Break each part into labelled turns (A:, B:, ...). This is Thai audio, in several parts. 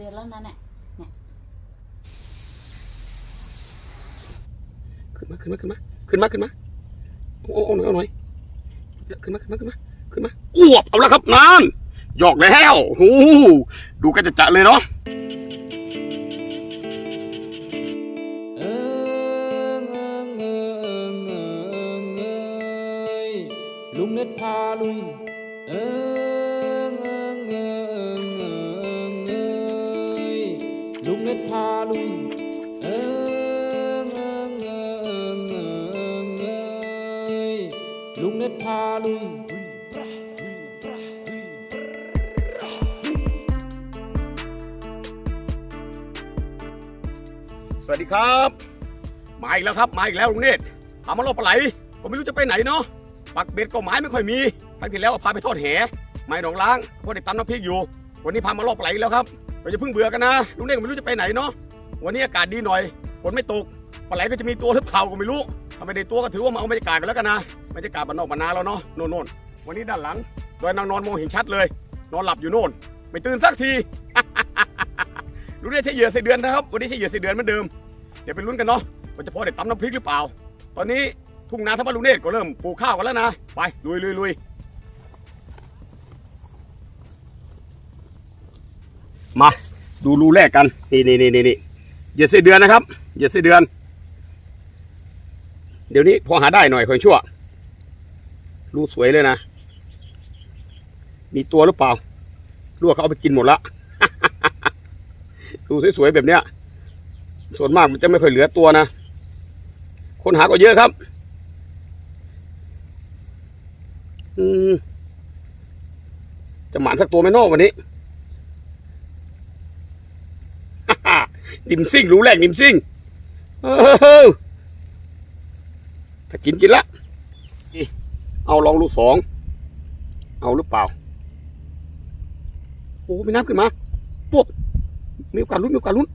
A: ดือนแล้วนะเนี่ยเนี่ย
B: ขึ้นมาขึ้นมาขึ้นมาขึ้นมาขึ้นมาโอ้โอ้หน่อยเอาหน่อยขึ้นมาขึ้นมาขึ้นมาขึ้นมาอ้วบเอาละครับนานหยอกแล้วโอ้โหดูกันจะจะเลยเนาะ
C: เอิงเอิงเอิงเอิงเอยลุงเน็ตพาลุย ลุงเน็ตพาลุย
B: สวัสดีครับ มาอีกแล้วครับ มาอีกแล้วลุงเนตรพามาล่อปลาไหล ผมไม่รู้จะไปไหนเนาะ ปักเบ็ดก็หมายไม่ค่อยมีครั้งที่แล้วพาไปทอดแห ไม้หนองล้างเพราะได้ตำน้ำพริกอยู่ วันนี้พามาล่อปลาไหลอีกแล้วครับก็จะพิ่งเบื่อกันนะ ลุงเนตรไม่รู้จะไปไหนเนาะ วันนี้อากาศดีหน่อย ฝนไม่ตก ปลาไหลก็จะมีตัวหรือเปล่าก็ไม่รู้ถ้าไม่ได้ตัวก็ถือว่ามาเอาบรรยากาศกันแล้วกันนะ บรรยากาศบ้านนอกบ้านนาแล้วเนาะโน่นโน่นวันนี้ด้านหลังโดยนางนอนมองเห็นชัดเลย นอนหลับอยู่โน่น ไม่ตื่นสักทีลุงเนตรใช้เหยื่อใส่เดือนนะครับ วันนี้ใช้เหยื่อใส่เดือนเหมือนเดิม เดี๋ยวไปลุ้นกันเนาะว่าจะพอได้ตำน้ำพริกหรือเปล่า ตอนนี้ทุ่งนาทับลุเนตก็เริ่มปลูกข้าวกันแล้วนะ ไปลุยลุยลุยมาดูรูแรกกัน นี่นี่นี่นี่นี่อย่าเสียเดือนนะครับอย่าเสียเดือน เดี๋ยวนี้พอหาได้หน่อยคอยชั่ว รูสวยเลยนะ มีตัวหรือเปล่าลูกเขาเอาไปกินหมดละ ดูสวยๆแบบเนี้ย ส่วนมากมันจะไม่ค่อยเหลือตัวนะ คนหาก็เยอะครับ อืมจะหมานสักตัวไมโน่วันนี้ ดิมซิ่งรู้แรกดิมซิ่งเออถ้ากินกินละ เอาลองลูกสอง เอาหรือเปล่า โอ้มีน้ำขึ้นมาปุ๊บมีโอกาสลุ้นมีโอกาสลุ้น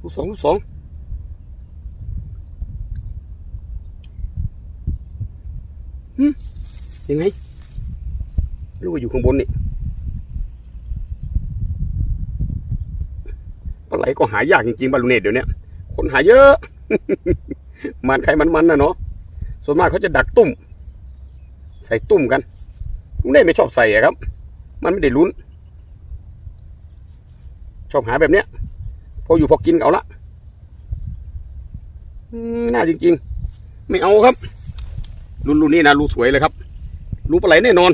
B: ลูกสองลูกสองหืมยังไงลูกว่าอยู่ข้างบนนี่ปลาไหลก็หายากจริงๆบาลูเนตเดี๋ยวนี้คนหายเยอะ มันใครมันมันนะเนาะ ส่วนมากเขาจะดักตุ่มใส่ตุ่มกันลุงเนตไม่ชอบใส่ครับ มันไม่ได้ลุ้น ชอบหาแบบเนี้ย พออยู่พอกินเอาละน่าจริง ๆ ไม่เอาครับรุ่นรุ่นนี้นะรูสวยเลยครับรูปลาไหลแน่นอน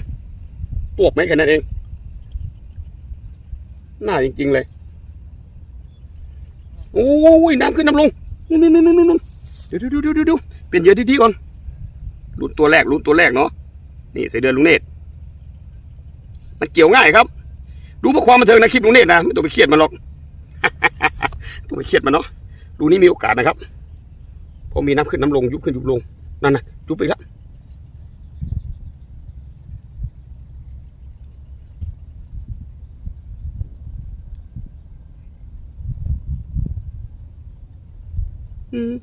B: ตัวกไหมแค่นั้นเอง น่าจริง ๆ เลยโอ้ยน้ำขึ้นน้ำลงนู่นนู่นนู่นนู่นเดี๋ยวเดี๋ยวเดี๋ยวเดี๋ยวเปลี่ยนเหยื่อดีๆก่อน รุ่นตัวแรกรุ่นตัวแรกเนาะนี่เสเดือนลุงเนตมันเกี่ยวง่ายครับ ดูเพื่อความบันเทิงนะคลิปลุงเนตนะไม่ต้องไปเครียดมันหรอกต้องไปเครียดมันเนาะรูนี้มีโอกาสนะครับพอมีน้ำขึ้นน้ำลงยุบขึ้นยุบลงนั่นนะยุบไปแล้ว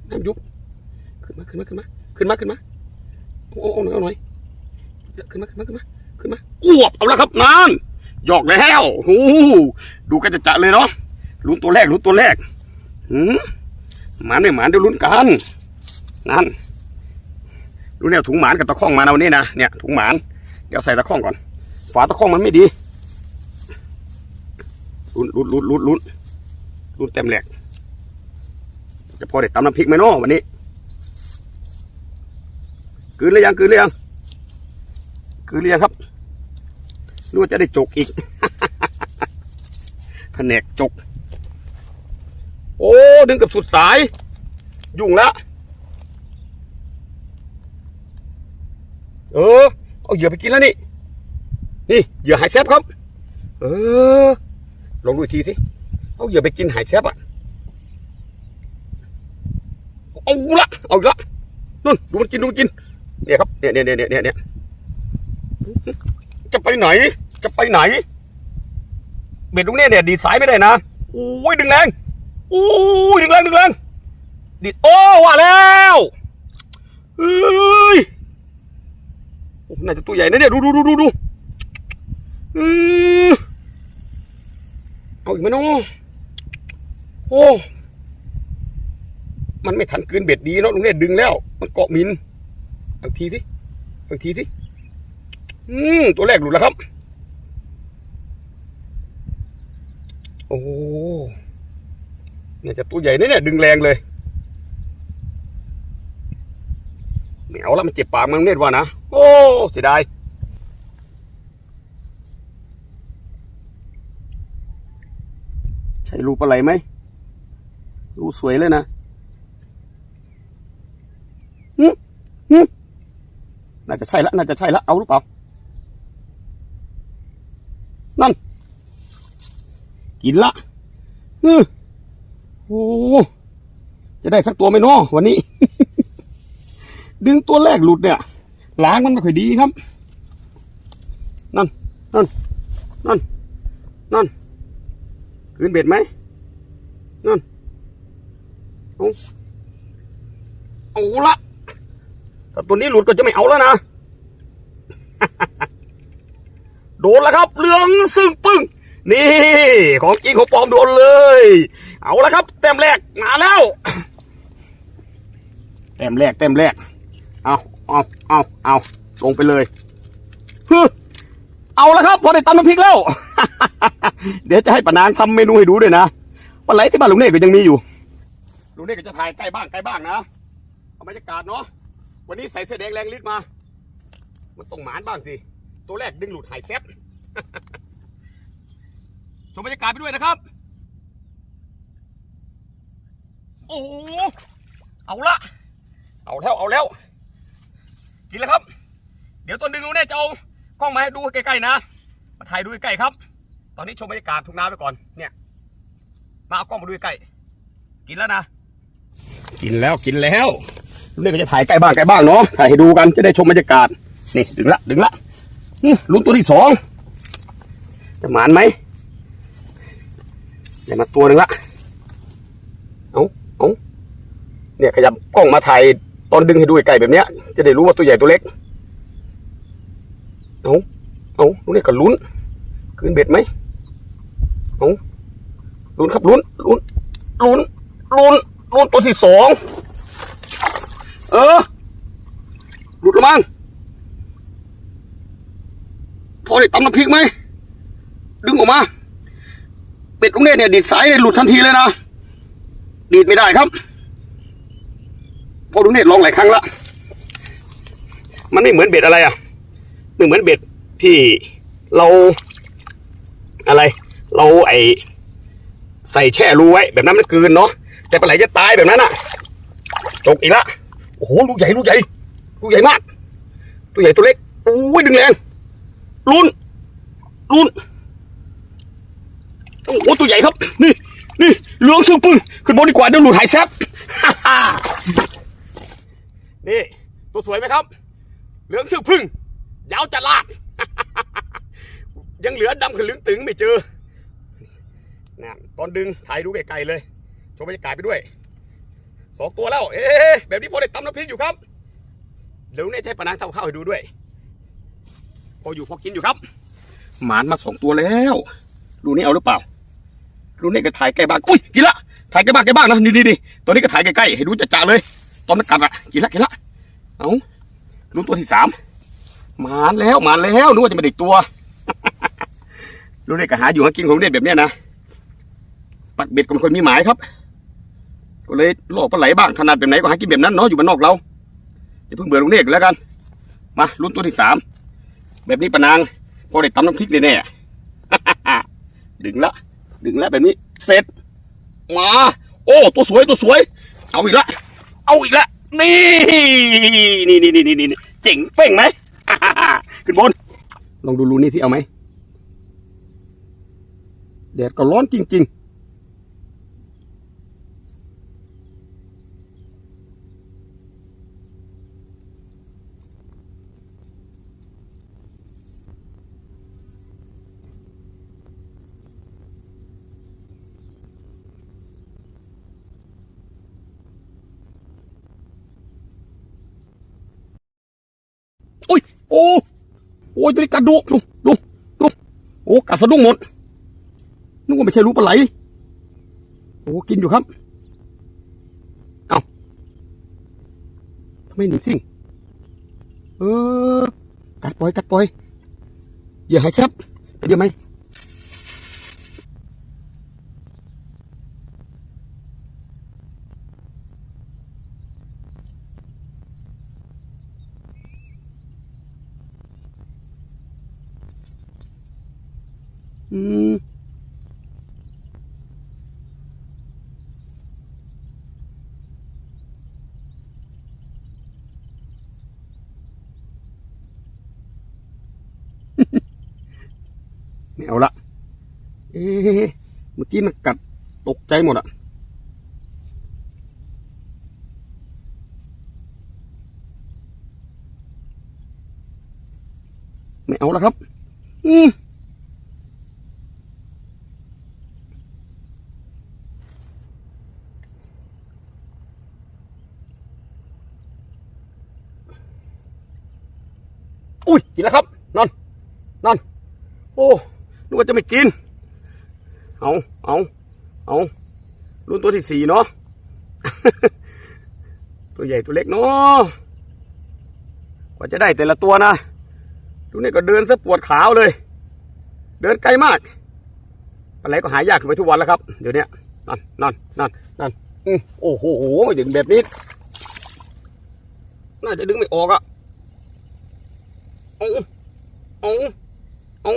B: น้ำยุบขึ้นมาขึ้นมาขึ้นมาขึ้นมาขึ้นมา โอ้โหน่อยเอาหน่อยขึ้นมาขึ้นมาขึ้นมาขึ้นมาอ้วบเอาละครับนานหยอกแล้วโอ้โหดูกันจะจะเลยเนาะลุ้นตัวแรกลุ้นตัวแรกหืมหมานไม่หมานเดี๋ยวลุ้นกันนั่นดูเนี่ยถุงหมานกับตะข้องมาเอาเนี่ยนะเนี่ยถุงหมานเดี๋ยวใส่ตะข้องก่อน ฝาตะข้องมันไม่ดีลุ้นลุ้นลุ้นลุ้นลุ้นลุ้นเต็มแหลกจะพอได้ตำน้ำพริกไหมเนาะวันนี้ กืนหรือยังกืนหรือยังกืนหรือยังครับรู้ว่าจะได้จกอีกแผนกจก โอ้ดึงกับสุดสาย ยุ่งละเออ เอาเหยื่อไปกินแล้วนี่ นี่เหยื่อหายแซบครับ เออ ลองดูอีกทีสิ เอาเหยื่อไปกินหายแซบอะ เอาละ เอาละนู่นดูมันกินดูมันกิน เนี่ยครับเนี่ยเนี่ยเนี่ยเนี่ยเนี่ยจะไปไหน จะไปไหน เบ็ดตรงเนี้ยเนี่ยดีสายไม่ได้นะโอ้ยดึงแรงโอ้ยดึงแรงดึงแรงดีโอ้ว่าแล้วเอ้ยโอ้น่าจะตัวใหญ่นะเนี่ยดูดูดูดูดูเออเอาอีกไหมน้องโอ้ มันไม่ทันคืนเบ็ดดีเนาะลุงเนี่ยดึงแล้ว มันเกาะมิน อาอีกทีสิเอาอีกทีสิอืมตัวแรกหลุดแล้วครับ โอ้เนี่ยจะตัวใหญ่นะเนี่ยดึงแรงเลยไม่เอาละมันเจ็บปากมันเน็ตว่านะ โอ้เสียดายใช่รูปอะไรไหมรูสวยเลยนะหึหึ น่าจะใช่ละ น่าจะใช่ละ เอาหรือเปล่า นั่น กินละเออโอ้จะได้สักตัวไหมเนาะวันนี้ ดึงตัวแรกหลุดเนี่ยล้างมันไม่ค่อยดีครับ นั่น นั่น นั่น นั่น คืนเบ็ดไหม นั่น เอาเอาละ ถ้าตัวนี้หลุดก็จะไม่เอาแล้วนะ โดนแล้วครับเรืองซึ่งปึ้ง นี่ ของจริงของปลอมโดนเลย เอาละครับ แต้มแรกมาแล้ว แต้มแรกแต้มแรก เอาเอาเอาเอาลงไปเลยฮึเอาละครับพอได้ตำน้ำพริกแล้ว เดี๋ยวจะให้ป้านางทำเมนูให้ดูด้วยนะปลาไหลที่บ้านลุงเนกก็ยังมีอยู่ลุงเนกก็จะถ่ายใกล้บ้างใกล้บ้างนะเอาบรรยากาศเนาะ วันนี้ใส่เสื้อแดงแรงฤทธิ์มา มันต้องหมานบ้างสิ ตัวแรกดึงหลุดหายแซบชมบรรยากาศไปด้วยนะครับ โอ้เอาละ เอาแล้ว เอาแล้ว กินแล้วครับ เดี๋ยวตอนดึงลุงเนี่ยจะเอากล้องมาให้ดูใกล้ๆนะ มาถ่ายดูใกล้ๆครับ ตอนนี้ชมบรรยากาศทุ่งนาไปก่อน เนี่ย มาเอากล้องมาดูใกล้ กินแล้วนะ กินแล้ว กินแล้ว ลุงเนี่ยก็จะถ่ายใกล้บ้างใกล้บ้างเนาะถ่ายให้ดูกันจะได้ชมบรรยากาศ นี่ดึงละดึงละลุ้นตัวที่สองจะหมานไหมได้มาตัวหนึ่งละเอาเอาเนี่ยขยับกล้องมาถ่ายตอนดึงให้ดูไกลๆแบบเนี้ย จะได้รู้ว่าตัวใหญ่ตัวเล็กเอาเอาลูกเนี่ยก็ลุ้นคืนเบ็ดไหมเอาลุ้นครับลุ้นลุ้นลุ้นลุ้นลุ้นตัวที่สอง เออ หลุดแล้วมั้งพอได้ตำน้ำพริกไหม ดึงออกมา เป็ดลุงเนตเนี่ยดีดสายเนี่ยหลุดทันทีเลยนะ ดีดไม่ได้ครับพอลุงเนตลองหลายครั้งละ มันไม่เหมือนเบ็ดอะไรอะไม่เหมือนเบ็ดที่เราอะไร เราไอใส่แช่รูไว้ แบบนั้นมันกืนเนาะแต่ปลาไหลจะตายแบบนั้นอะ จกอีกละ โอ้โหลูกใหญ่ลูกใหญ่ลูกใหญ่มาก ตัวใหญ่ตัวเล็กโอ้ยดึงแรงลุ้นลุ้นโอ้โหตัวใหญ่ครับ นี่นี่เหลืองซึ่งปึ้งขึ้นบนดีกว่าเดี๋ยวหลุดหายแซบนี่ ตัวสวยไหมครับ เหลืองซึ่งพึ่งยาวจะลากยังเหลือดำกับเหลืองตึงไม่เจอนะตอนดึงถ่ายดูไกลๆเลยชมบรรยากาศไปด้วย สองตัวแล้ว เอ๊ะแบบนี้พอได้ตำน้ำพริกอยู่ครับเดี๋ยวเนี่ใช้ปะนางเทำข้าวให้ดูด้วย พออยู่พอกินอยู่ครับ หมานมาสองตัวแล้วรูนี้เอาหรือเปล่ารูนี้ก็ถ่ายใกล้บ้านอุ้ยกินละถ่ายใกล้บ้านใกล้บ้านนะนี่นี่นี่ตัวนี้ก็ถ่ายใกล้ๆให้ดูจะจ่าเลยตอนมันกัดอะกินละกินละเอารูตัวที่สามหมานแล้วหมานแล้วนึกว่าจะม่ได้ตัวรูนี้ก็หาอยู่หากินของเด็ดแบบเนี้ยนะปักเบ็ดก็ไม่ค่อยมีหมายครับ ก็เลยล่อปลาไหลบ้างถนัดแบบไหนก็หากินแบบนั้นเนาะอยู่บ้านนอกเราอย่าเพิ่งเบื่อลุงเนกแล้วกัน มาลุ้นตัวที่สามแบบนี้ปะนางพอได้ตำน้ำพริกแน่ดึงละดึงละแบบนี้เสร็จมาโอ้ตัวสวยตัวสวย เอาอีกละเอาอีกละนี่นี่นี่นี่นี่นี่เจ๋งเป้งไหมขึ้นบน ลองดูรูนี่สิเอาไหมแดดก็ร้อนจริง ๆ โอ้ยโอ้โอ้ยตัวนี้กัดดุดูดูดูโอ้กัดสะดุ้งหมดนึกว่าไม่ใช่รูปลาไหลโอ้กินอยู่ครับเอาทำไมหนีสิ่งเออกัดปล่อยกัดปล่อยอย่าหายแซบไปเดี๋ยวไหม อืม ไม่เอาละเอ๊ะเมื่อกี้มันกัดตกใจหมดอะไม่เอาละครับ อืมอุ้ยกินแล้วครับ นอน นอน โอ้ นึกว่าจะไม่กิน เอาเอาเอารุ่นตัวที่สี่เนาะ ตัวใหญ่ตัวเล็กเนาะ กว่าจะได้แต่ละตัวนะ ดูนี่ก็เดินซะปวดขาวเลย เดินไกลมากอะไรก็หายากขึ้นไปทุกวันแล้วครับ เดี๋ยวเนี้ยนั่นนั่นนั่นนั่นอืมโอ้โหดึงแบบนี้ น่าจะดึงไม่ออกอะเอาเอาเอา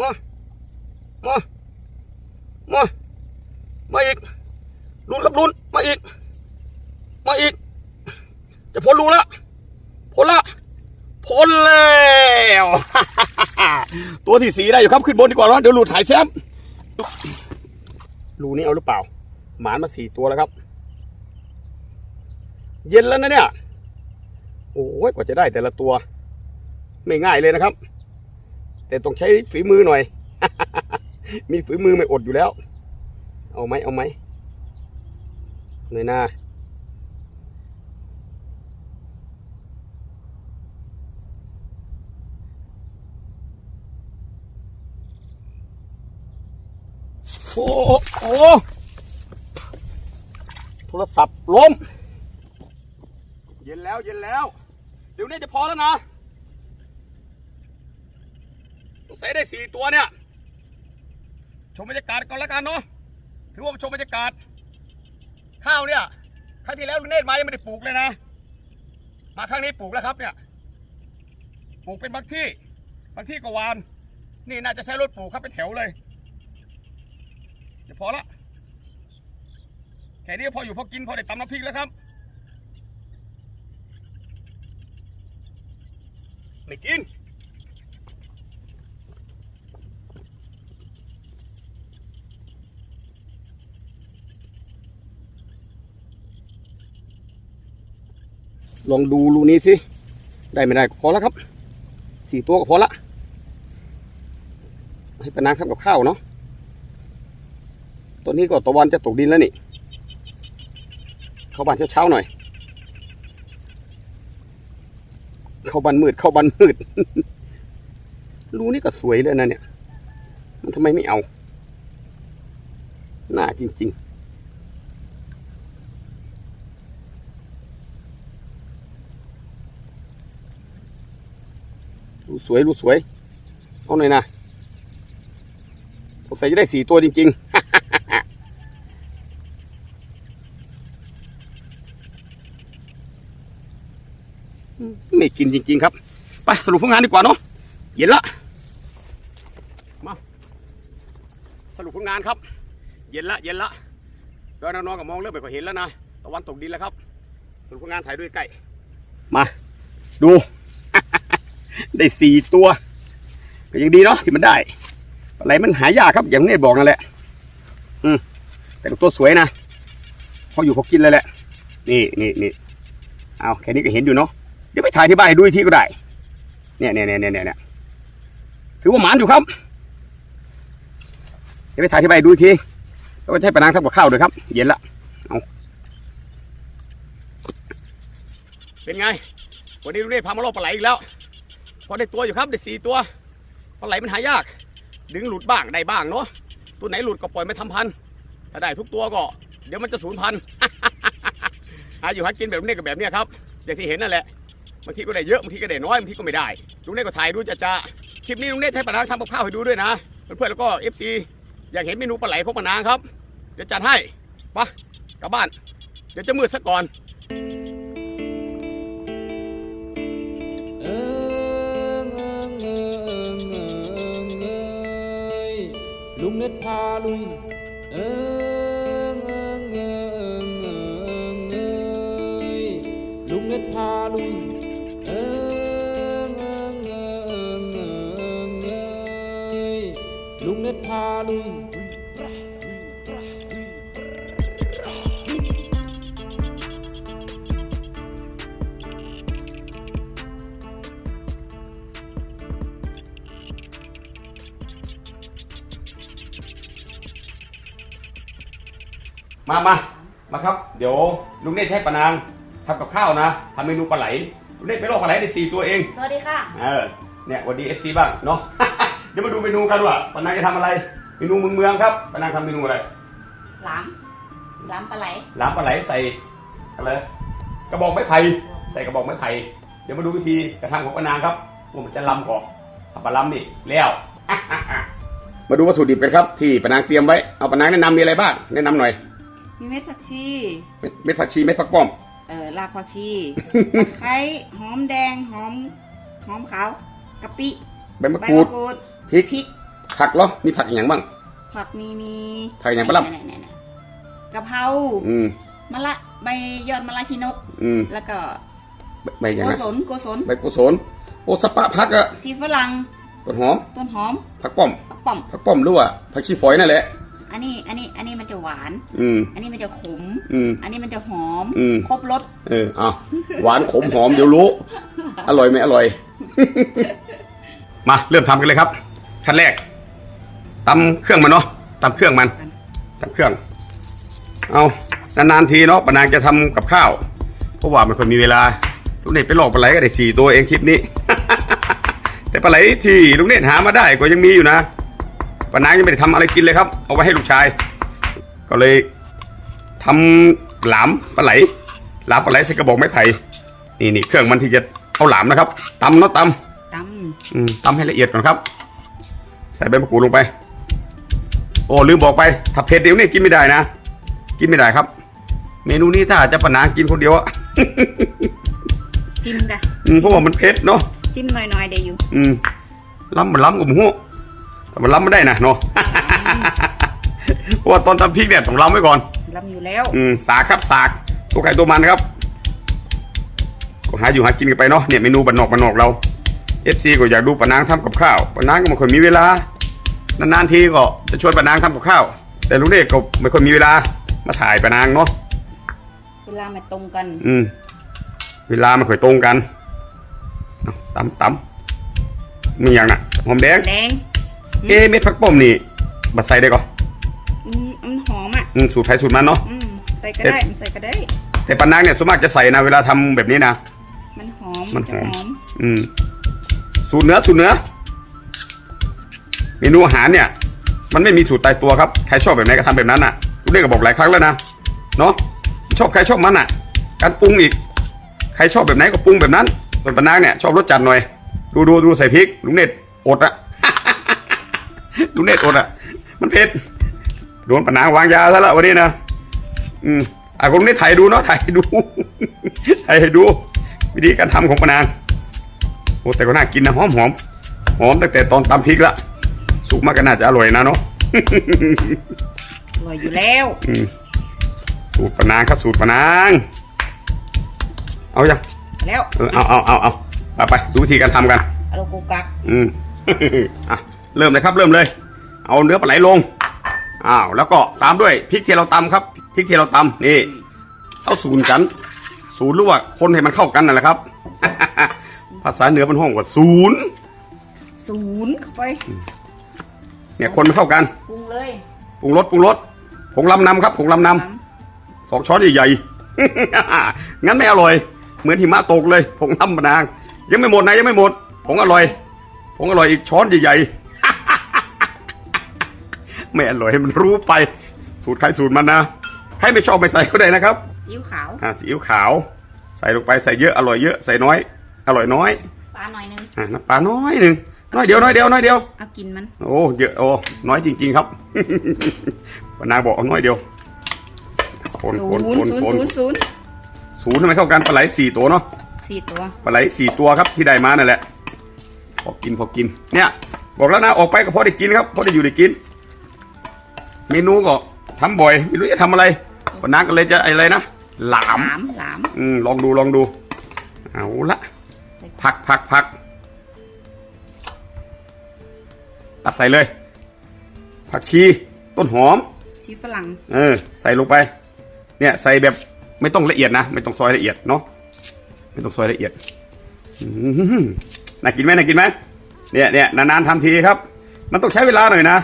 B: มามามามาอีกลุ้นครับลุ้นมาอีก มาอีก จะพ้นรูแล้วพ้นละพ้นแล้วตัวที่สีได้อยู่ครับขึ้นบนดีกว่าเนอะเดี๋ยวหลุดหายแซมรูนี้เอาหรือเปล่า หมานมาสี่ตัวแล้วครับ เย็นแล้วนะเนี่ย โอ้ยกว่าจะได้แต่ละตัว ไม่ง่ายเลยนะครับ แต่ต้องใช้ฝีมือหน่อย มีฝีมือไม่อดอยู่แล้ว เอาไหมเอาไหมหน่อยนาโอ้โอ้โทรศัพท์ล้ม เย็นแล้วเย็นแล้ว เดี๋ยวนี้จะพอแล้วนะ สงสัยได้สี่ตัวเนี่ย ชมบรรยากาศก่อนล้วกันเนาะถือว่าชมบรรยากาศ ข้าวเนี่ยครั้งที่แล้วลุงเนตรมายังไม่ได้ปลูกเลยนะ มาครั้งนี้ปลูกแล้วครับเนี่ย ปลูกเป็นบางที่ บางที่ก็วาน นี่น่าจะใช้รถปลูกครับเป็นแถวเลย เดี๋ยวพอละแค่นี้พออยู่พอกินพอได้ตำน้ำพริกแล้วครับไม่กิน ลองดูรูนี้สิ ได้ไม่ได้ก็พอแล้วครับ สี่ตัวก็พอละ ให้ปานางทำกับข้าวเนาะตอนนี้ก็ตะวันจะตกดินแล้วนี่ เข้าบ้านเช้าๆหน่อย เข้าบ้านมืด เข้าบ้านมืด รูนี้ก็สวยเลยนะเนี่ย มันทำไมไม่เอา หน้าจริง ๆ สวยรูสวยเอาหน่อยนะผมใส่จะได้สี่ตัวจริงๆไม่กินจริง ๆ ครับ ไปสรุปผลงานดีกว่าเนาะเย็นละมาสรุปผลงานครับ เย็นละเย็นละโดยน้องๆก็มองเริ่มไปก็เห็นแล้วนะตะวันตกดินแล้วครับ สรุปผลงานถ่ายด้วยใกล้มา ดู ได้สี่ตัวก็ยังดีเนาะที่มันได้ อะไรมันหายากครับอย่างนี้บอกนั่นแหละ อืมแต่ตัวสวยนะพออยู่พอกินเลยแหละ นี่นี่นี่เอาแค่นี้ก็เห็นอยู่เนาะเดี๋ยวไปถ่ายที่บ้านให้ดูอีกทีก็ได้ เนี่ยเนี่ยเนี่ยเนี่ยเนี่ยถือว่าหมานอยู่ครับเดี๋ยวไปถ่ายที่บ้านให้ดูอีกทีแล้วก็ใช้ปลานางทำกับข้าวด้วยครับ เย็นละเอาเป็นไง วันนี้ลุงเนธพามาล่อปลาไหลอีกแล้ว พอได้ตัวอยู่ครับได้สี่ตัวปลาไหลมันหายาก ดึงหลุดบ้างได้บ้างเนาะตัวไหนหลุดก็ปล่อยไม่ทำพันถ้าได้ทุกตัวก็เดี๋ยวมันจะสูญพันธุ์หาอยู่หากินแบบนี้กับแบบนี้ครับอย่างที่เห็นนั่นแหละบางทีก็ได้เยอะบางทีก็ได้น้อยบางทีก็ไม่ได้ลุงเนธก็ถ่ายดูจะจะคลิปนี้ลุงเนธให้ปานางทำกับข้าวให้ดูด้วยนะเพื่อนๆแล้วก็เอฟซีอยากเห็นเมนูปลาไหลของปานางครับ เดี๋ยวจัดให้ปะกลับบ้าน เดี๋ยวจะมืดซะก่อน
C: ลุงเน็ตพาลุยเอิ
B: มามามาครับ เดี๋ยวลุงเนธให้ปานางทำกับข้าวนะทำเมนูปลาไหลลุงเนธไปลอกปลาไหลได้สี่ตัวเอง
A: สวัสดีค่ะ
B: เออ เนี่ยวันดีเอฟซีบ้างเนาะ เดี๋ยวมาดูเมนูกันว่าปานางจะทำอะไร เมนูเมืองเมืองๆครับปานางทำเมนูอะไร
A: หลาม หลามปลาไหล
B: ล้างปลาไหลใส่อะไร กระบอกไม้ไผ่ ใส่กระบอกไม้ไผ่ เดี๋ยวมาดูวิธีกระทำของปานางครับว่ามันจะลำก่อนถ้าปลาลำนี่แล้วมาดูวัตถุดิบกันครับ ที่ปานางเตรียมไว้ เอาปานางแนะนำมีอะไรบ้าง แนะนำหน่อย
A: มีเม็ดผักชี
B: เม็ดเม็ดผักชีเม็ดผักป้อม
A: เอ่อรากผักชีตะไคร้หอมแดงหอมหอมขาวกะปิ
B: ใบมะ
A: ใบ
B: กรูด
A: มะกรูด
B: พริก
A: พริก
B: ผักเหรอ มีผักอย่างบ้าง
A: ผักมีมี
B: ผักอย่างปะล่ะ
A: ไหนๆๆๆกะเพรา
B: อืม
A: มะละใบยอดมะละชินก
B: อืม
A: แล้วก็
B: ใบอย่าง
A: โก
B: นั้น
A: ศลโกศล
B: ใบกุศลโอสปะผักอะ
A: ชีฝรั่ง
B: ต้นหอม
A: ต้นหอม
B: ผักป้อม
A: ผักป่อม
B: ผักป้อมหรือว่าผักชีฝอยนั่นแหละ
A: อันนี้ อันนี้ อันนี้มันจะหวาน
B: อืม
A: อันนี้มันจะขม
B: อืม
A: อันนี้มันจะหอม
B: อืม
A: ครบรส
B: เออเอาหวานขมหอมเดี๋ยวรู้ อร่อยไหมอร่อย มาเริ่มทำกันเลยครับ ขั้นแรกตำเครื่องมันเนาะตำเครื่องมันตำเครื่อง เอานานๆทีเนาะปานางจะทำกับข้าวเพราะว่าไม่ค่อยมีเวลาลูกเนตรไปหลอกปลาไหลก็ได้สี่ตัวเองคลิปนี้ แต่ปลาไหลที่ลูกเนตรหามาได้ก็ยังมีอยู่นะ ปานางยังไม่ได้ทำอะไรกินเลยครับ เอาไว้ให้ลูกชาย ก็เลยทำหลามปลาไหล หลามปลาไหลใส่กระบอกไม้ไผ่นี่นี่เครื่องมันที่จะเอาหลามนะครับตำเนาะต
A: ตำ
B: อืมตำให้ละเอียดก่อนครับ ใส่ใบมะกรูดลงไป โอ้ลืมบอกไปถ้าเผ็ดเดี๋ยวนี้กินไม่ได้นะ กินไม่ได้ครับ เมนูนี้ถ้าจะปะนางกินคนเดียวอะำ
A: จิ้มกะ
B: อืมเพราะว่ามันเผ็ดเนาะ
A: จิ้มหน่อยๆเดี๋ยวอยู่
B: อืมล้ำมันล้ำกับหมู แต่มันล้ำไม่ได้นะเนาะ เพราะว่าตอนทำพริกเนี่ยต้องล้ำไว้ก่อน
A: ลำอยู่แล้ว
B: อืมสากครับสากตัวไข่ตัวมันครับก็หาอยู่หากินกันไปเนาะเนี่ยเมนูบันนอกบันนอกเราเอฟซีก็อยากดูปานางทำกับข้าวปานางก็ไม่ค่อยมีเวลานานๆทีก็จะชวนปานางทำกับข้าว แต่ลุงเด็กก็ไม่ค่อยมีเวลามาถ่ายปานางเนาะ
A: เวลาไม่ตรงกัน
B: อืม เวลาไม่ค่อยตรงกันเอาตำตำมีอย่างน่ะหอมแดง
A: แดง
B: เอะเม็ดผักป้อมนี่บัดใส่ได้ก่อน
A: อืมมันหอมอะ
B: อืมสูตรไทยสูตรมันเนาะ
A: อืมใส่ก็
B: เอ๊ะ
A: ได้มันใส่ก็ได้
B: แต่ปานางเนี่ยส่วนมากจะใส่นะเวลาทำแบบนี้นะ
A: มันหอม
B: มัน
A: จะ
B: หอม
A: หอม
B: อืม สูตรเนื้อสูตรเนื้อเมนูอาหารเนี่ย มันไม่มีสูตรตายตัวครับใครชอบแบบไหนก็ทำแบบนั้นน่ะลูกเด็กก็บอกหลายครั้งแล้วนะเนาะชอบใครชอบมันอะ การปรุงอีก ใครชอบแบบไหนก็ปรุงแบบนั้นส่วนปานางเนี่ยชอบรสจัดหน่อย ดูดูดูใส่พริกลุงเนตรอดอะ ลุงเนตรอดอะมันเผ็ดโดนปานางวางยาซะแล้ววันนี้นะอืมอะลุงเนตรถ่ายดูเนาะถ่ายให้ดูถ่ายให้ดู วิธีการทำของปานางโอ้แต่ก็น่ากินนะหอมหอมหอมตั้งแต่ตอนตำพริกละสุกมากก็น่าจะอร่อยนะเนาะ
A: อร่อยอยู่แล้ว
B: อืมสูตรปานางครับสูตรปานาง เอายัง
A: แล้ว
B: เออเอาเอาเอาเอาไปไปดูวิธีการทำกัน
A: เอาโลโกกัก
B: อืมอะ เริ่มเลยครับเริ่มเลย เอาเนื้อปลาไหลลงอ้าวแล้วก็ตามด้วยพริกที่เราตำครับพริกที่เราตำนี่เอาศูนย์กันศูนย์หรือว่าคนให้มันเข้ากันนั่นแหละครับ ภาษาเหนือมันห้องว่าศูนย์
A: ศูนย์เข้าไป
B: เนี่ยคนมันเข้ากัน
A: ปรุงเลย
B: ปรุงรสปรุงรสผงลำนำครับผงลำนำสองช้อนใหญ่ๆ งั้นไม่อร่อย เหมือนหิมะตกเลยผงลำปะนาง ยังไม่หมดนะยังไม่หมดผงอร่อยผงอร่อยอีกช้อนใหญ่ๆ ไม่อร่อยให้มันรู้ไป สูตรใครสูตรมันนะใครไม่ชอบไม่ใส่ก็ได้นะครับ
A: ซีอิ๊วขาว
B: อ่าซีอิ๊วขาว ใส่ลงไปใส่เยอะอร่อยเยอะใส่น้อย อร่อยน้อย
A: ปลาหน่อยนึง
B: อ่าน้ำปลาน้อยหนึ่งน้อยเดียวน้อยเดียวน้อยเดียว
A: เอากินมัน
B: โอ้เยอะโอ้น้อยจริง ๆ ครับปนาบอกเอาน้อยเดียวคน
A: ศู
B: คน
A: นย์
B: คน
A: ศูน
B: คน
A: ย์ศูนย์ศูนย์
B: ศูนย์ทำไมเข้ากันปลาไหลสี่ตัวเนาะ
A: สี่ตัว
B: ปลาไหลสี่ตัวครับที่ได้มานั่นแหละพอกินพอกิน เนี่ย บอกแล้วนะออกไปก็พอได้กินครับพอได้อยู่ได้กิน เมนูก็ทำบ่อยไม่รู้จะทำอะไรวันนั้นก็เลยจะอะไรนะ หลาม
A: หลามหลาม
B: อืมลองดูลองดู เอาละผักผักผักตัดใส่เลย ผักชี ต้นหอม
A: ชีฝรั่ง
B: เออ ใส่ลงไป เนี่ย ใส่แบบไม่ต้องละเอียดนะ ไม่ต้องซอยละเอียดเนาะ ไม่ต้องซอยละเอียดอื้อหือน่ากินไหมน่ากินไหมเนี่ยเนี่ยนานๆทำทีครับ มันต้องใช้เวลาหน่อยนะ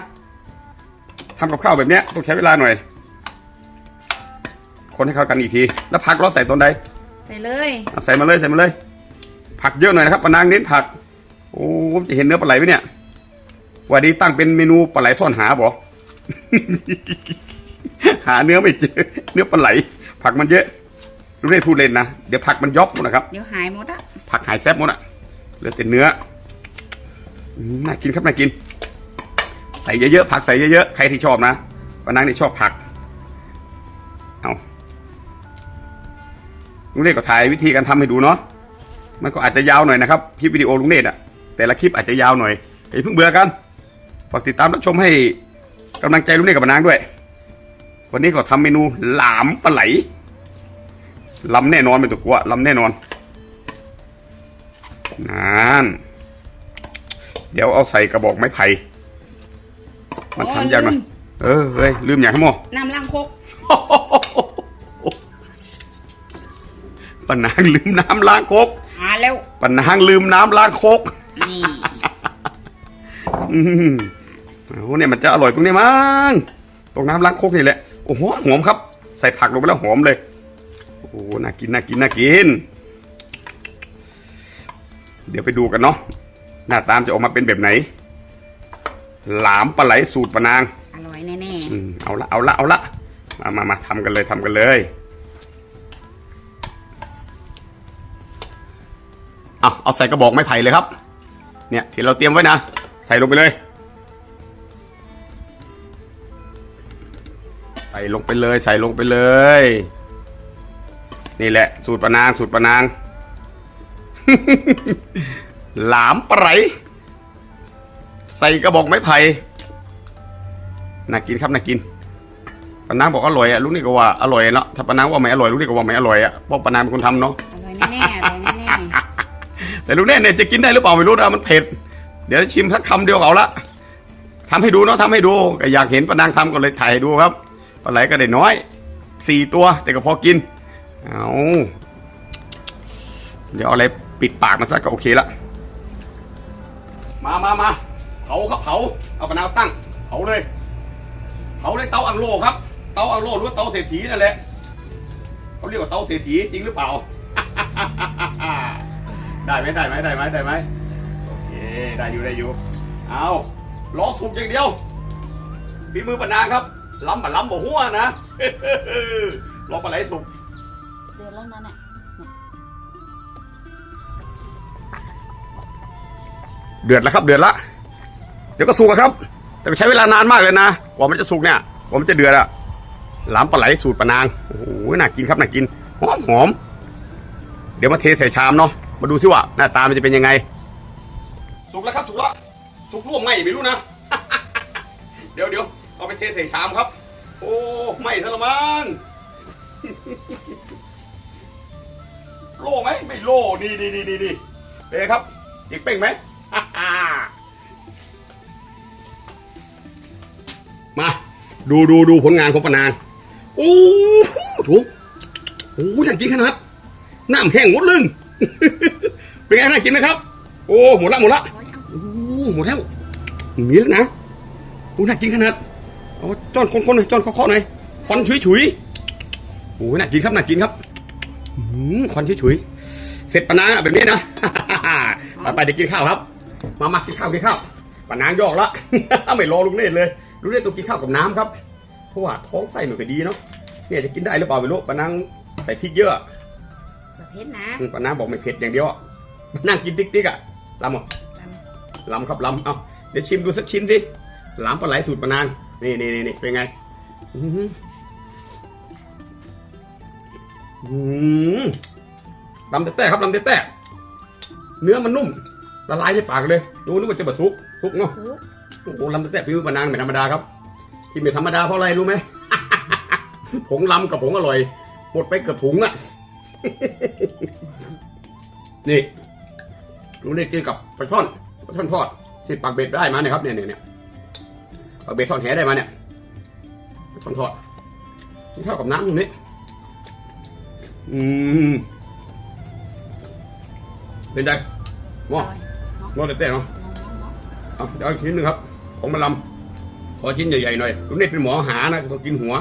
B: ทำกับข้าวแบบเนี้ยต้องใช้เวลาหน่อย คนให้เข้ากันอีกที แล้วผักเราใส่ตอนใด
A: ใส่เลย
B: เอาใส่มาเลยใส่มาเลย ผักเยอะหน่อยนะครับปานางเน้นผัก โอ้ผมจะเห็นเนื้อปลาไหลไหมเนี่ยวันนี้ตั้งเป็นเมนูปลาไหลซ่อนหาบ่หาเนื้อไม่เจอ เนื้อปลาไหล ผักมันเยอะรู้ได้พูดเล่นนะ เดี๋ยวผักมันยอบหมดนะครับ
A: เดี๋ยวหายหมดอะ
B: ผักหายแซ่บหมดอะเหลือแต่เนื้ออืมน่ากินครับน่ากิน ใส่เยอะๆผักใส่เยอะๆใครที่ชอบนะปานางนี่ชอบผักเอาลุงเนตก็ถ่ายวิธีการทำให้ดูเนาะมันก็อาจจะยาวหน่อยนะครับคลิปวิดีโอลุงเนตอะแต่ละคลิปอาจจะยาวหน่อยอย่าเพิ่งเบื่อกันฝากติดตามรับชมให้กำลังใจลุงเนตกับปานางด้วย วันนี้ก็ทำเมนูหลามปลาไหลลำแน่นอนไม่ต้องกลัวลำแน่นอนนานเดี๋ยวเอาใส่กระบอกไม้ไผ่ มันทำยากหน่อยเออเฮ้ยลืมอย่างทั้งหมด
A: น้ำล้างคก
B: ปะนางลืมน้ำล้างโคก
A: หาแล้ว
B: ปะนางลืมน้ำล้างโคก
A: นี่
B: อืมโอ้เนี่ยมันจะอร่อยตรงนี้มั้งตรงน้ำล้างโคกนี่แหละโอ้โหหอมครับ ใส่ผักลงไปแล้วหอมเลยโอ้โหน่ากินน่ากินน่ากิน เดี๋ยวไปดูกันเนาะหน้าตามนจะออกมาเป็นแบบไหน หลามปลาไหลสูตรปะนาง
A: อร่อยแน่
B: อืมเอาละเอาละเอาละมามามาทำกันเลยทำกันเลยเอาเอาใส่กระบอกไม้ไผ่เลยครับ เนี่ยที่เราเตรียมไว้นะ ใส่ลงไปเลย ใส่ลงไปเลย ใส่ลงไปเลย นี่แหละ สูตรปะนางสูตรปะนาง หลามปลาไหลใส่กระบอกไม้ไผ่น่ากินครับน่ากินปานางบอกอร่อยอะลูกนี่ก็ว่าอร่อยเนาะถ้าปานางว่าไม่อร่อยลูกนี่ก็ว่าไม่อร่อยอะเพราะปานางเป็นคนทำเนาะ
A: อร่อยแน่ๆอร่อยแน่
B: แต่ลูกเนี่ยเนี่ยจะกินได้หรือเปล่าไม่รู้นะมันเผ็ด เดี๋ยวชิมสักคำเดียวเอาละทำให้ดูเนาะทำให้ดูก็อยากเห็นปานางทำก็เลยถ่ายดูครับปลาไหลก็ได้น้อยสี่ตัว แต่ก็พอกินเอาเดี๋ยวเอาอะไรปิดปากมันซะก็โอเคละมามามาาครับเผาเอาปานางตั้งเผาเลยเผาด้วยเตาอังโลครับ เตาอังโลหรือว่าเตาเศรษฐีนั่นแหละเขาเรียกว่าเตาเศรษฐีจริงหรือเปล่า ได้ไหมได้ไหมได้ไหมได้ไหมโอเคได้อยู่ได้อยู่เอารอสุกอย่างเดียวฝีมือปะนางครับล้ำบะล้ำบ่หัวนะรอปลาไหลสุก
A: ๆเดือนแล้วนั่นแหละ
B: เดือดแล้วครับเดือดละ เดี๋ยวก็สุกครับ แต่ใช้เวลานานมากเลยนะกว่ามันจะสุกเนี่ยกว่ามันจะเดือดอะหล้ำปลาไหลสูตรปะนางโอ้โหน่ากินครับน่ากินหอมหอมเดี๋ยวมาเทใส่ชามเนาะมาดูซิว่าหน้าตามันจะเป็นยังไง สุกแล้วครับสุกแล้วสุกร่วมไหมไม่รู้นะเดี๋ยวเดี๋ยวเอาไปเทใส่ชามครับ โอ้ไหมซะละมั้งโล่ไหมไม่โล่นี่นี่นี่นี่เป็นครับอีกเป้งไหม มา ดูดูดูผลงานของปานางโอ้โหถูกโอ้อยากกินขนาดน้ำแห้งหมดลึงเป็นไงน่ากินนะครับ โอ้หมดละหมดละโอ้หมดแล้วมีแล้วนะโอ้น่ากินขนาดเอาจ้อนคนๆหน่อยจ้อนเคาะๆหน่อยควันฉุยๆโอ้น่ากินครับน่ากินครับอืมควันฉุยๆเสร็จปะนางแบบนี้นะไปไปเดี๋ยวกินข้าวครับ มามากินข้าวกินข้าวปะนางยอกละไม่รอลุงเนตรเลย รู้ได้ต้องกินข้าวกับน้ำครับ เพราะว่าท้องไส้ไม่ค่อยดีเนาะ เนี่ยจะกินได้หรือเปล่าไม่รู้ปานังใส่พริกเยอะ
A: ประเภทนะ
B: อืมปานังบอกไม่เผ็ดอย่างเดียวอะนั่งกินติ๊กๆอะลำเหรอ
A: ล
B: ลำครับลำเอาเดี๋ยวชิมดูสักชิ้นสิหลามปลาไหลสูตรปานางนี่นี่นี่นี่เป็นไงอื้อหืออื้อหือลำแต่ๆครับลำแต่ๆเนื้อมันนุ่มละลายในปากเลยดูนึกว่าจะบะซุกซุกเนาะำ
A: ทุก
B: โอ้โหลำแต่ๆฝีมือปานางไม่ธรรมดาครับ ที่ไม่ธรรมดาเพราะอะไรรู้ไหม ผงลำกับผงอร่อย หมดไปเกือบถุงอะ นี่ลุงได้กินกับปลาช่อนปลาช่อนทอดที่ปากเบ็ดได้มาเนี่ยครับเนี่ยเนี่ยเนี่ยปากเบ็ดทอดแหได้มาเนี่ยปลาช่อนทอดกินข้าวกับน้ำตรงนี้อืมเป็นไงว้า
A: อร่อย
B: งอแต่แต่เนาะ
A: น้อง
B: เอาเดี๋ยวอีกชิ้นหนึ่งครับ ของมาลำขอชิ้นใหญ่ๆหน่อยลุงเนตเป็นหมอหานะต้องกินหัว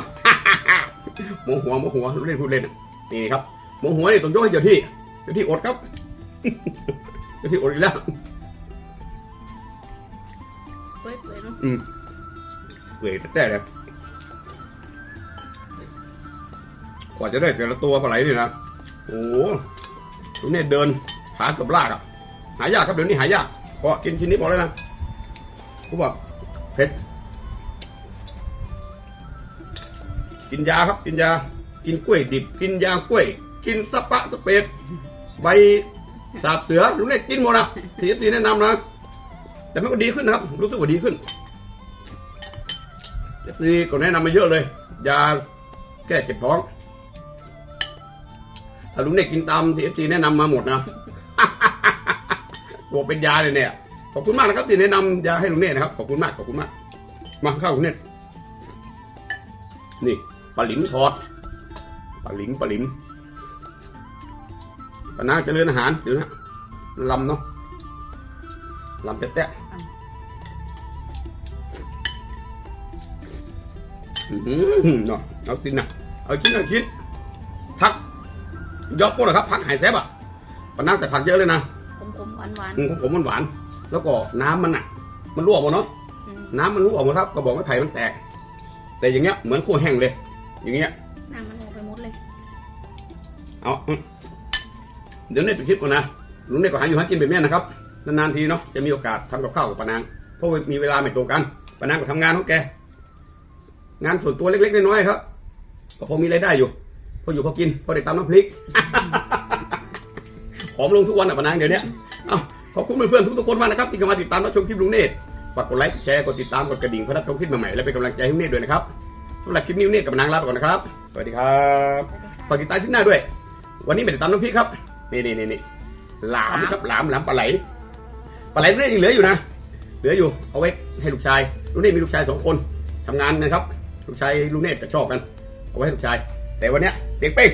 B: หมอหัวหมอหัวลุงเนตพูดเล่นอะนี่ครับหมอหัวนี่ต้องยกให้เจ้าที่เจ้าที่อดครับเจ้าที่อดอีกแล้ว
A: ๆเปื่อยๆเนาะ
B: อืมเปื่อยแต่เลยกว่าจะได้แต่ละตัวปลาไหลนี่นะโอ้โหลุงเนตเดินขาเกือบลากอะหายากครับเดี๋ยวนี้หายากเพราะกินชิ้นนี้พอแล้วนะกูบอก เผ็ด กินยาครับ กินยา กินกล้วยดิบ กินยากล้วย กินสะปะสะเปดใบสาบเสือลุงเนตกินหมดนะที่ตีแนะนำนะ แต่มันก็ดีขึ้นนะครับ รู้สึกว่าดีขึ้นนี่ก็แนะนำมาเยอะเลย ยาแก้เจ็บท้องถ้าลุงเน็กกินตามที่เอฟซีแนะนำมาหมดนะบอกเป็นยาเลยเนี่ย ขอบคุณมากนะครับที่แนะนำยาให้ลุงเน็ตนะครับ ขอบคุณมากขอบคุณมาก มาเข้าลุงเน็ตนี่ปลาหลิมทอดปลาหลิมปลาหลิมปลานาเจริญอาหารเดี๋ยวนะลำเนาะลำแตะๆอื้อหือเนาะเอากินนะเอาชิ้นเอาชิ้นพักยกพวกนะครับพักหายแซบอะปานาใส่ผักเยอะเลยนะ
A: ขมๆหวาน
B: อืมของผมมันหวาน แล้วก็น้ำมันอะ มันรั่วหมดเนาะ
A: ๆอืม
B: น้ำมันรั่วหมดครับกระบอกไม้ไผ่มันแตก แต่อย่างเงี้ยเหมือนขั้วแห้งเลย อย่างเงี้ย
A: น้ำมันออกไปหมดเลย
B: เอาอืมเดี๋ยวเน็ตไปคลิปก่อนนะลุงเน็ตก็หาอยู่หากินแบบเนี้ยนะครับนานๆทีเนาะจะมีโอกาสทำกับข้าวกับปานางเพราะว่ามีเวลาไม่ตรงกันปานางก็ทำงานของแกงานส่วนตัวเล็กๆน้อยๆครับก็พอมีรายได้อยู่ พออยู่พอกินพอได้ตำน้ำพริกผอมลงทุกวันอะปานางเดี๋ยวนี้เอา ขอบคุณเพื่อนๆทุกๆคนมากนะครับที่เข้ามาติดตามรับชมคลิปลุงเนตรฝากกดไลค์แชร์กดติดตามกดกระดิ่งเพื่อรับชมคลิปใหม่ๆและเป็นกำลังใจให้ลุงเนตรด้วยนะครับสำหรับคลิปนี้ลุงเนตรกับนางลาไปก่อนนะครับ สวัสดีครับฝากติดตามคลิปหน้าด้วย วันนี้ไม่ได้ตำน้ำพริกครับนี่นี่นี่นี่หลามครับหลามหลามปลาไหลปลาไหลเรื่องยังเหลืออยู่นะเหลืออยู่เอาไว้ให้ลูกชายลุงเนตรมีลูกชายสองคนทำงานนะครับลูกชายลุงเนตรจะชอบกัน เอาไว้ให้ลูกชาย แต่วันนี้เจ๊งเป้ง